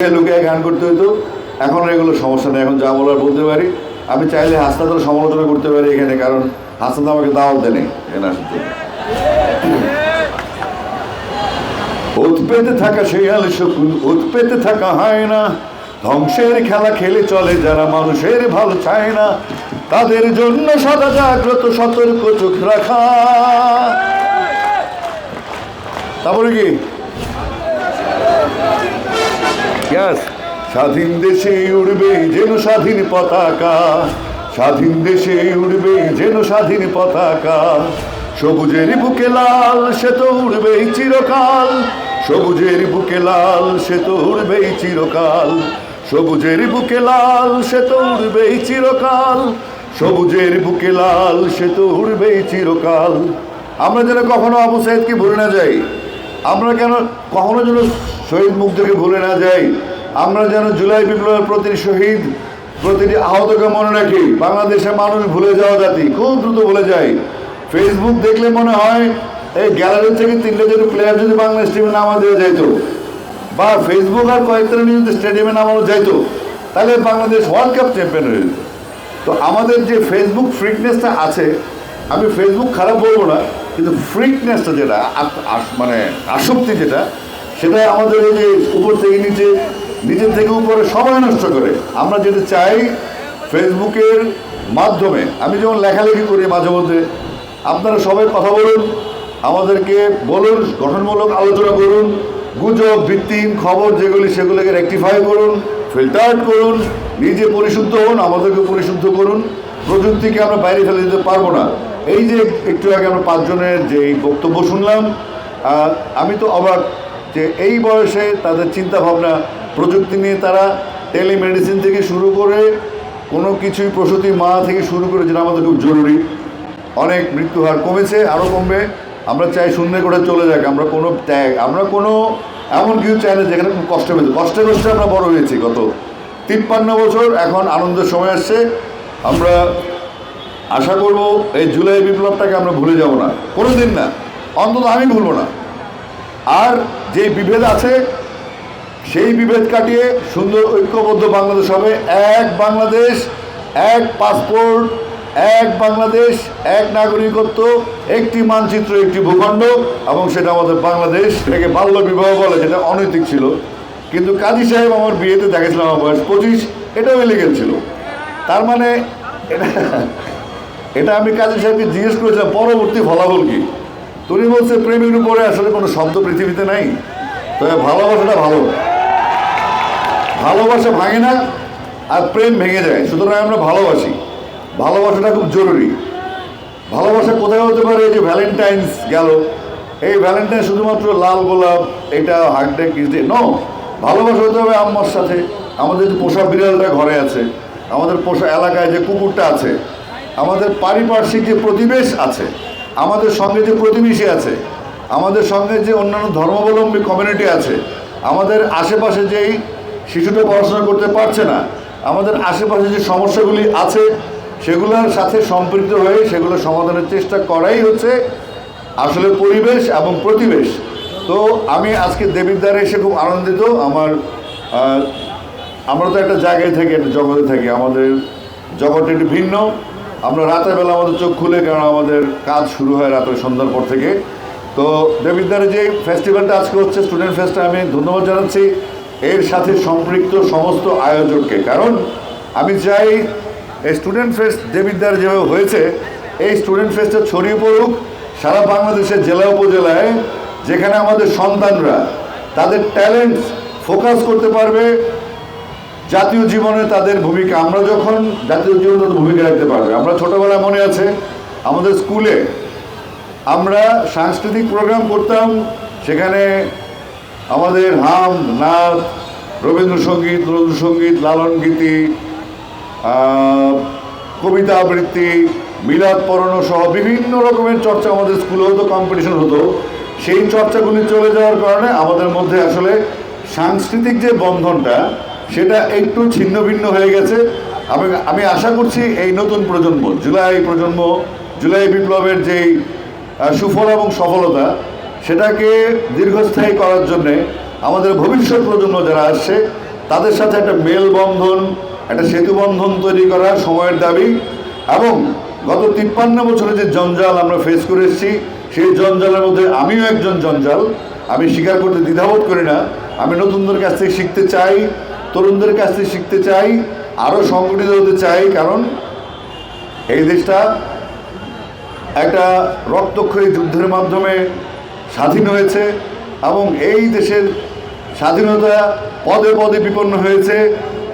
লুকিয়ে গান করতে হতো এখন এগুলো সমস্যা নেই, এখন যা বলার বলতে পারি। আমি চাইলে হাসনাদের সমালোচনা করতে পারি এখানে, কারণ হাসনাদ আমাকে দাওয়াত দেয়নি এখানে আসার জন্য। ওত পেতে থাকা আল শকুন ওত পেতে থাকা হয় না। ধ্বংসের খেলা খেলে চলে যারা মানুষের ভালো চায় না। তাদের জন্য সদা জাগ্রত, সতর্ক চোখ রাখা। তারপরে কি? স্বাধীন দেশে উড়বে যেন স্বাধীন পতাকা। স্বাধীন দেশে উড়বে যেন স্বাধীন পতাকা। সবুজের বুকে লাল, সে তো উড়বেই চিরকাল। সবুজের বুকে লাল, সে তো উড়বেই চিরকাল। সবুজের বুকে লাল, সে তো উড়বেই চিরকাল। সবুজের বুকে লাল, সে তো উড়বেই চিরকাল। আমরা যেন কখনো আবু সাইদকে ভুলে না যাই। আমরা কেন কখনো যেন শহীদ মুখ থেকে ভুলে না যাই? আমরা যেন জুলাই বিপ্লবের প্রতিটি শহীদ, প্রতিটি আহতকে মনে রাখি, বাংলাদেশের মানুষ ভুলে যাওয়া জাতি, খুব দ্রুত ভুলে যায় ফেসবুক দেখলে মনে হয় এই গ্যালারি থেকে তিনটে যদি প্লেয়ার যদি বাংলাদেশ টিমে নামা দেওয়া যাইতো, বা ফেসবুক আর কয়েকটা নিয়ে যদি স্টেডিয়ামে নামানো যাইতো, তাহলে বাংলাদেশ ওয়ার্ল্ড কাপ চ্যাম্পিয়ন হয়ে যেত। তো আমাদের যে ফেসবুক ফ্রিকনেসটা আছে, আমি ফেসবুক খারাপ বলব না কিন্তু ফ্রিকনেসটা যেটা মানে আসক্তি যেটা, সেটা আমাদের এই যে উপর থেকে নিচে নিজের থেকে উপরে সময় নষ্ট করে। আমরা যেটা চাই ফেসবুকের মাধ্যমে, আমি যেমন লেখালেখি করি মাঝে মধ্যে, আপনারা সবাই কথা বলুন, আমাদেরকে বলুন, গঠনমূলক আলোচনা করুন, গুজব, ভিত্তিহীন খবর যেগুলি সেগুলোকে রেকটিফাই করুন ফিল্টার করুন, নিজে পরিশুদ্ধ হন, আমাদেরকে পরিশুদ্ধ করুন। প্রযুক্তিকে আমরা বাইরে ফেলে দিতে পারব না। এই যে একটু আগে আমরা পাঁচজনের যে বক্তব্য শুনলাম আমি তো অবাক যে এই বয়সে তাদের চিন্তা ভাবনা প্রযুক্তি নিয়ে তারা টেলিমেডিসিন থেকে শুরু করে কোনো কিছুই প্রসূতি মা থেকে শুরু করে, যেটা আমাদের খুব জরুরি, অনেক মৃত্যু হার কমেছে, আরও কমবে। আমরা চাই শূন্য করে চলে যাক, আমরা কোনো ত্যাগ, আমরা কোনো এমন কিছু চাই না যেখানে খুব কষ্ট পেয়েছি কষ্টে কষ্টে আমরা বড় হয়েছি গত তিপ্পান্ন বছর, এখন আনন্দের সময় আসছে। আমরা আশা করব এই জুলাই বিপ্লবটাকে আমরা ভুলে যাব না। কোনো দিন না। অন্তত আমি ভুলব না। আর যে বিভেদ আছে, সেই বিভেদ কাটিয়ে সুন্দর ঐক্যবদ্ধ বাংলাদেশ হবে। এক বাংলাদেশ, এক পাসপোর্ট, এক বাংলাদেশ, এক নাগরিকত্ব, একটি মানচিত্র, একটি ভূখণ্ড, এবং সেটা আমাদের বাংলাদেশ এটাকে বাল্য বিবাহ বলে, যেটা অনৈতিক ছিল। কিন্তু কাজী সাহেব আমার বিয়েতে দেখেছিলাম আমার বয়স পঁচিশ, এটাও ইলিগেল ছিল। তার মানে এটা এটা আমি কাজী সাহেবকে জিজ্ঞেস করেছিলাম, পরবর্তী ফলাফল কি? তুমি বলছে, প্রেমের উপরে আসলে কোনো শব্দ পৃথিবীতে নাই। তবে ভালোবাসাটা ভালো। ভালোবাসা ভাঙে না, আর প্রেম ভেঙে যায়। সুতরাং আমরা ভালোবাসি। ভালোবাসাটা খুব জরুরি। ভালোবাসা কোথায় হতে পারে? এই যে ভ্যালেন্টাইন্স গেল। এই ভ্যালেন্টাইন শুধুমাত্র লাল গোলাপ, এটা হাগডে কিসডে ন ভালোবাসা হতে হবে আম্মার সাথে। আমাদের যে পোষা বিড়ালটা ঘরে আছে, আমাদের পোষা এলাকায় যে কুকুরটা আছে আমাদের পারিপার্শ্বিক যে প্রতিবেশ আছে, আমাদের সঙ্গে যে প্রতিবেশী আছে, আমাদের সঙ্গে যে অন্যান্য ধর্মাবলম্বী কমিউনিটি আছে, আমাদের আশেপাশে যেই শিশুটা পড়াশোনা করতে পারছে না, আমাদের আশেপাশে যে সমস্যাগুলি আছে, সেগুলোর সাথে সম্পৃক্ত হয়ে সেগুলো সমাধানের চেষ্টা করাই হচ্ছে আসলে পরিবেশ এবং প্রতিবেশ। তো আমি আজকে দেবিদ্বারে এসে খুব আনন্দিত, আমার আমরা তো একটা জায়গায় থাকি একটা জগতে থাকি, আমাদের জগৎ একটু ভিন্ন। আমরা রাতের বেলা আমাদের চোখ খুলে কারণ আমাদের কাজ শুরু হয় রাতের সন্ধ্যার পর থেকে। তো দেবিদ্বারে যে ফেস্টিভ্যালটা আজকে হচ্ছে স্টুডেন্ট ফেস্টে আমি ধন্যবাদ জানাচ্ছি এর সাথে সম্পৃক্ত সমস্ত আয়োজককে কারণ আমি চাই এই স্টুডেন্ট ফেস্ট দেবিদ্বার যেভাবে হয়েছে, এই স্টুডেন্ট ফেস্টটা ছড়িয়ে পড়ুক সারা বাংলাদেশের জেলা উপজেলায়, যেখানে আমাদের সন্তানরা, তাদের ট্যালেন্ট ফোকাস করতে পারবে জাতীয় জীবনে তাদের ভূমিকা, আমরা যখন জাতীয় জীবনে তাদের ভূমিকা রাখতে পারবে, আমরা ছোটোবেলায় মনে আছে, আমাদের স্কুলে আমরা সাংস্কৃতিক প্রোগ্রাম করতাম, সেখানে আমাদের হাম নাচ রবীন্দ্রসঙ্গীত রবীন্দ্রসঙ্গীত, লালন গীতি কবিতা আবৃত্তি, মিলাদ পড়ানো সহ বিভিন্ন রকমের চর্চা আমাদের স্কুলে হতো কম্পিটিশন হতো। সেই চর্চাগুলি চলে যাওয়ার কারণে আমাদের মধ্যে আসলে সাংস্কৃতিক যে বন্ধনটা সেটা একটু ছিন্ন ভিন্ন হয়ে গেছে। আমি আমি আশা করছি এই নতুন প্রজন্ম, জুলাই প্রজন্ম, জুলাই বিপ্লবের যেই সুফল এবং সফলতা, সেটাকে দীর্ঘস্থায়ী করার জন্যে আমাদের ভবিষ্যৎ প্রজন্ম যারা আসছে, তাদের সাথে একটা মেলবন্ধন, একটা সেতুবন্ধন তৈরি করা সময়ের দাবি এবং গত তিপ্পান্ন বছরে যে জঞ্জাল আমরা ফেস করে এসেছি, সেই জঞ্জালের মধ্যে আমিও একজন জঞ্জাল। আমি স্বীকার করতে দ্বিধাবোধ করি না। আমি নতুনদের কাছ থেকে শিখতে চাই। তরুণদের কাছ থেকে শিখতে চাই আরও সংগঠিত হতে চাই, কারণ এই দেশটা একটা রক্তক্ষয়ী যুদ্ধের মাধ্যমে স্বাধীন হয়েছে এবং এই দেশের স্বাধীনতা পদে পদে বিপন্ন হয়েছে।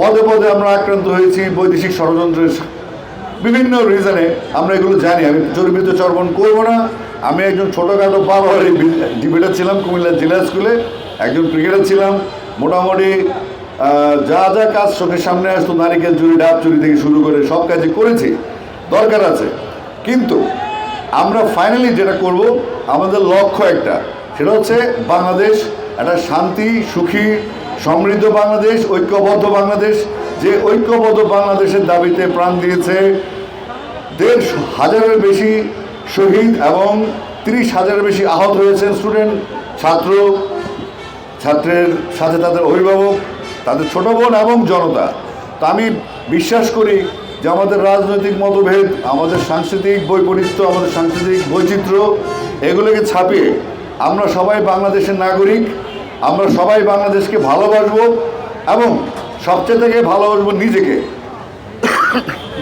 পদে পদে আমরা আক্রান্ত হয়েছি বৈদেশিক ষড়যন্ত্রের বিভিন্ন রিজনে আমরা এগুলো জানি, আমি চর্বিত চর্বণ করব না। আমি একজন ছোটোখাটো বাবার ডিবেটার ছিলাম কুমিল্লা জেলা স্কুলে, একজন ক্রিকেটার ছিলাম। মোটামুটি যা যা কাজ চোখের সামনে আসতো, নারিকেল চুরি, ডাব চুরি থেকে শুরু করে সব কাজই করেছি, দরকার আছে। কিন্তু আমরা ফাইনালি যেটা করব, আমাদের লক্ষ্য একটা, সেটা হচ্ছে বাংলাদেশ একটা শান্তি, সুখী, সমৃদ্ধ বাংলাদেশ, ঐক্যবদ্ধ বাংলাদেশ। যে ঐক্যবদ্ধ বাংলাদেশের দাবিতে প্রাণ দিয়েছে দেড় হাজারের বেশি শহীদ এবং তিরিশ হাজারের বেশি আহত হয়েছেন স্টুডেন্ট, ছাত্র, ছাত্রের সাথে তাদের অভিভাবক। তাদের ছোট বোন এবং জনতা। তা আমি বিশ্বাস করি যে আমাদের রাজনৈতিক মতভেদ, আমাদের সাংস্কৃতিক বৈপরীত্য, আমাদের সাংস্কৃতিক বৈচিত্র্য, এগুলোকে ছাপিয়ে আমরা সবাই বাংলাদেশের নাগরিক, আমরা সবাই বাংলাদেশকে ভালোবাসবো এবং সবচেয়ে থেকে ভালোবাসবো নিজেকে।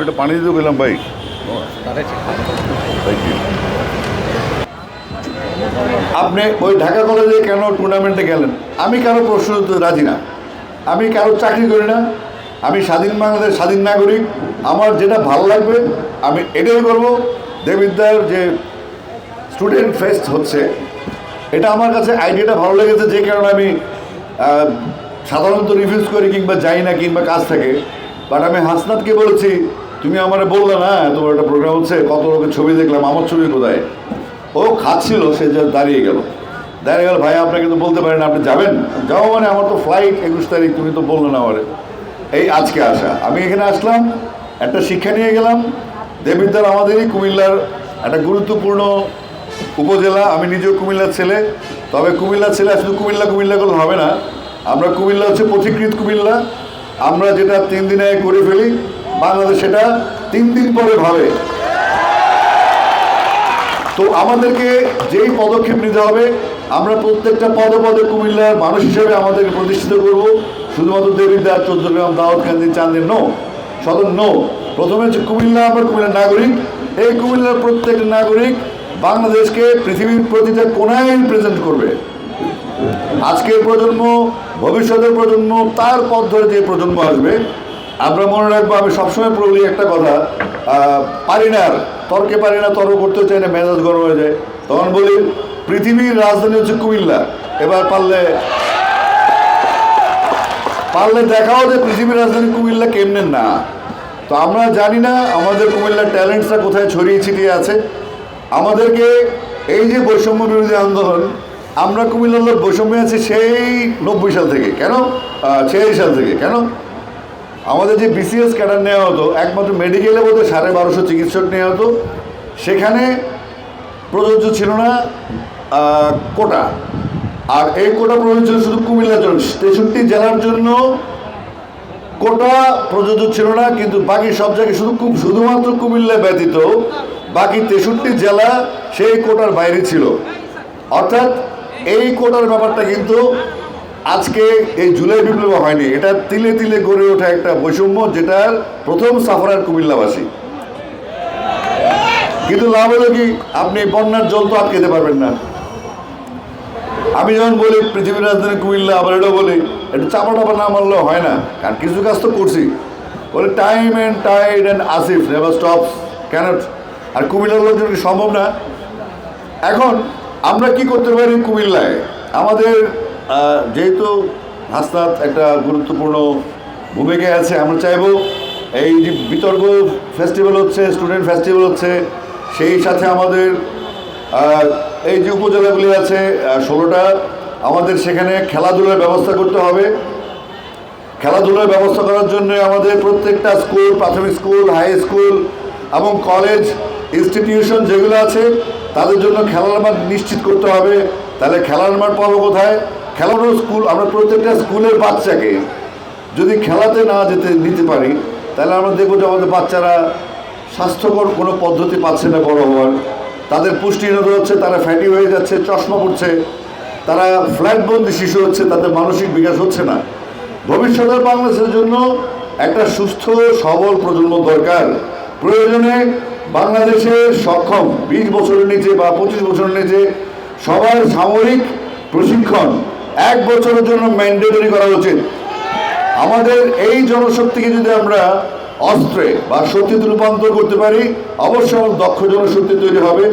একটু পানি দিতে গেলাম, ভাই। আপনি ওই ঢাকা কলেজে কেন টুর্নামেন্টে গেলেন? আমি কারও প্রশ্ন রাজি না। আমি কারও চাকরি করি না, আমি স্বাধীন বাংলাদেশ, স্বাধীন নাগরিক, আমার যেটা ভালো লাগবে, আমি এটাই করব। দেবিদ্যার যে স্টুডেন্ট ফেস্ট হচ্ছে, এটা আমার কাছে আইডিয়াটা ভালো লেগেছে যে কারণে আমি সাধারণত রিভিউজ করি কিংবা যাই না কিংবা কাজ থাকে। বাট আমি হাসনাতকে বলেছি, তুমি আমার বললে না তোমার একটা প্রোগ্রাম হচ্ছে, কত লোকের ছবি দেখলাম, আমার ছবি কোথায়? ও খাচ্ছিল, সে যা দাঁড়িয়ে গেল। দাঁড়িয়ে গেল, ভাই, আপনাকে তো বলতে পারেন, আপনি যাবেন? যাও মানে আমার তো ফ্লাইট একুশ তারিখ, তুমি তো বলল না আমারে। এই আজকে আসা। আমি এখানে আসলাম, একটা শিক্ষা নিয়ে গেলাম। দেবিদ্যার আমাদেরই কুমিল্লার একটা গুরুত্বপূর্ণ উপজেলা। আমি নিজেও কুমিল্লার ছেলে। তবে কুমিল্লার ছেলে শুধু কুমিল্লা কুমিল্লা করলে হবে না। আমরা কুমিল্লা হচ্ছে পথিকৃত কুমিল্লা। আমরা যেটা তিন দিনে করে ফেলি, বাংলাদেশ সেটা তিন দিন পরে ভাবে। তো আমাদেরকে যেই পদক্ষেপ নিতে হবে আমরা প্রত্যেকটা পদে পদে কুমিল্লার মানুষ হিসেবে আমাদেরকে প্রতিষ্ঠিত করব। শুধুমাত্র দেবিদ্বার চৌদ্দগ্রাম দাউদকান্দি চান্দের নো, সদর নো। প্রথমে হচ্ছে কুমিল্লা আমরা কুমিল্লার নাগরিক। এই কুমিল্লার প্রত্যেকটা নাগরিক বাংলাদেশকে পৃথিবীর প্রতিটা কোনায় রিপ্রেজেন্ট করবে। আজকের প্রজন্ম, ভবিষ্যতের প্রজন্ম, তার পথ ধরে যে প্রজন্ম আসবে, আমরা মনে রাখব, আমি সবসময় বলি একটা কথা পারি না আর। তর্কে পারি না, তর্ক করতে চাই না, মেজাজ গরম হয়ে যায়। তখন বলি পৃথিবীর রাজধানী হচ্ছে কুমিল্লা। এবার পারলে পারলে দেখাও যে পৃথিবীর রাজধানী কুমিল্লা কেমনে না। তো আমরা জানি না আমাদের কুমিল্লার ট্যালেন্টসটা কোথায় ছড়িয়ে ছিটিয়ে আছে। আমাদেরকে এই যে বৈষম্য বিরোধী আন্দোলন, আমরা কুমিল্লার লোক বৈষম্য আছে সেই নব্বই সাল থেকে। কেন? ছিয়াশি সাল থেকে। কেন? আমাদের যে বিসিএস ক্যাডার নেওয়া হতো, একমাত্র মেডিকেলে বোধহয় সাড়ে বারোশো চিকিৎসক নেওয়া হতো। সেখানে প্রযোজ্য ছিল না। কোটা। আর এই কোটা প্রযোজ্য ছিল শুধু কুমিল্লার জন্য তেষট্টি জেলার জন্য কোটা প্রযোজ্য ছিল না, কিন্তু বাকি সব জায়গায় শুধু শুধুমাত্র কুমিল্লা ব্যতীত বাকি তেষট্টি জেলা সেই কোটার বাইরে ছিল। অর্থাৎ এই কোটার ব্যাপারটা কিন্তু আজকে এই জুলাই বিপ্লব হয়নি। এটা তিলে তিলে গড়ে ওঠা একটা বৈষম্য যেটার প্রথম সাফারার কুমিল্লাবাসী। কিন্তু লাভ হলো কি? আপনি বন্যার জল তো আটকেতে পারবেন না। আমি যখন বলি পৃথিবীর রাজধানী কুমিল্লা, আবার এটা বলি, একটু চাপা টাপা না মারলেও হয় না। কারণ কিছু কাজ তো করছি। বলে time and tide and Asif never stop can't আর কুমিল্লার লোকজন সম্ভব না? এখন আমরা কি করতে পারি কুমিল্লায়? আমাদের যেহেতু হাসনাত একটা গুরুত্বপূর্ণ ভূমিকায় আছে, আমরা চাইব এই যে বিতর্ক ফেস্টিভ্যাল হচ্ছে স্টুডেন্ট ফেস্টিভ্যাল হচ্ছে, সেই সাথে আমাদের এই যে উপজেলাগুলি আছে ষোলোটা, আমাদের সেখানে খেলাধুলার ব্যবস্থা করতে হবে। খেলাধুলার ব্যবস্থা করার জন্য আমাদের প্রত্যেকটা স্কুল, প্রাথমিক স্কুল, হাই স্কুল এবং কলেজ, ইনস্টিটিউশন যেগুলো আছে, তাদের জন্য খেলার মাঠ নিশ্চিত করতে হবে। তাহলে খেলার মাঠ পাবো কোথায়? খেলানোর স্কুল, আমরা প্রত্যেকটা স্কুলের বাচ্চাকে যদি খেলাতে না যেতে, নিতে পারি, তাহলে আমরা দেখব যে আমাদের বাচ্চারা স্বাস্থ্যকর কোনো পদ্ধতি পাচ্ছে না বড় হওয়ার। তাদের পুষ্টিহীনতা হচ্ছে, তারা ফ্যাটি হয়ে যাচ্ছে, চশমা পড়ছে, তারা ফ্ল্যাটবন্দি শিশু হচ্ছে, তাদের মানসিক বিকাশ হচ্ছে না। ভবিষ্যতের বাংলাদেশের জন্য একটা সুস্থ, সবল প্রজন্ম দরকার। প্রয়োজনে বাংলাদেশের সক্ষম, বিশ বছরের নিচে বা পঁচিশ বছরের নিচে সবার সামরিক প্রশিক্ষণ এক বছরের জন্য ম্যান্ডেটরি করা উচিত। আমাদের এই জনশক্তিকে যদি আমরা অস্ত্রে বা শক্তিতে রূপান্তর করতে পারি। অবশ্যই আমার দক্ষ জনশক্তি তৈরি হবে,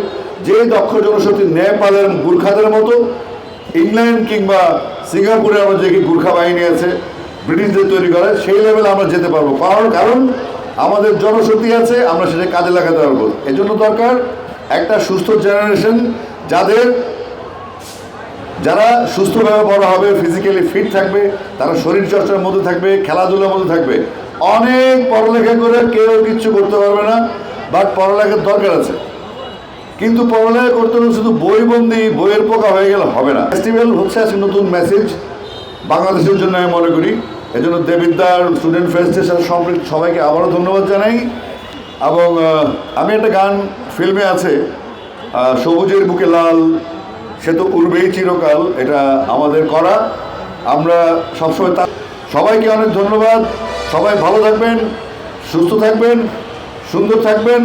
যে দক্ষ জনশক্তি নেপালের গুর্খাদের মতো। ইংল্যান্ড কিংবা সিঙ্গাপুরে আমরা যে কি গুর্খা বাহিনী আছে, ব্রিটিশদের তৈরি করে, সেই লেভেলে আমরা যেতে পারব। কারণ কারণ, আমাদের জনশক্তি আছে, আমরা সেটা কাজে লাগাতে পারব। এজন্য দরকার একটা সুস্থ জেনারেশন যাদের যারা সুস্থভাবে বড় হবে ফিজিক্যালি ফিট থাকবে, তারা শরীর চর্চার মধ্যে থাকবে, খেলাধুলার মধ্যে থাকবে। অনেক পড়ালেখা করে কেউ কিচ্ছু করতে পারবে না বাট পড়ালেখার দরকার আছে। কিন্তু পড়ালেখা করতে হলে শুধু বই বন্দি বইয়ের পোকা হয়ে গেলে হবে না। ফেস্টিভ্যাল হচ্ছে আজকে নতুন মেসেজ বাংলাদেশের জন্য আমি মনে করি। এজন্য দেবিদ্যার স্টুডেন্ট ফেস্টের সাথে সম্পৃক্ত সবাইকে আবারও ধন্যবাদ জানাই। এবং আমি একটা গান ফিল্মে আছে সবুজের বুকে লাল, সে তো উড়বেই চিরকাল, এটা আমাদের করা। আমরা সবসময় তা সবাইকে অনেক ধন্যবাদ। সবাই ভালো থাকবেন সুস্থ থাকবেন সুন্দর থাকবেন।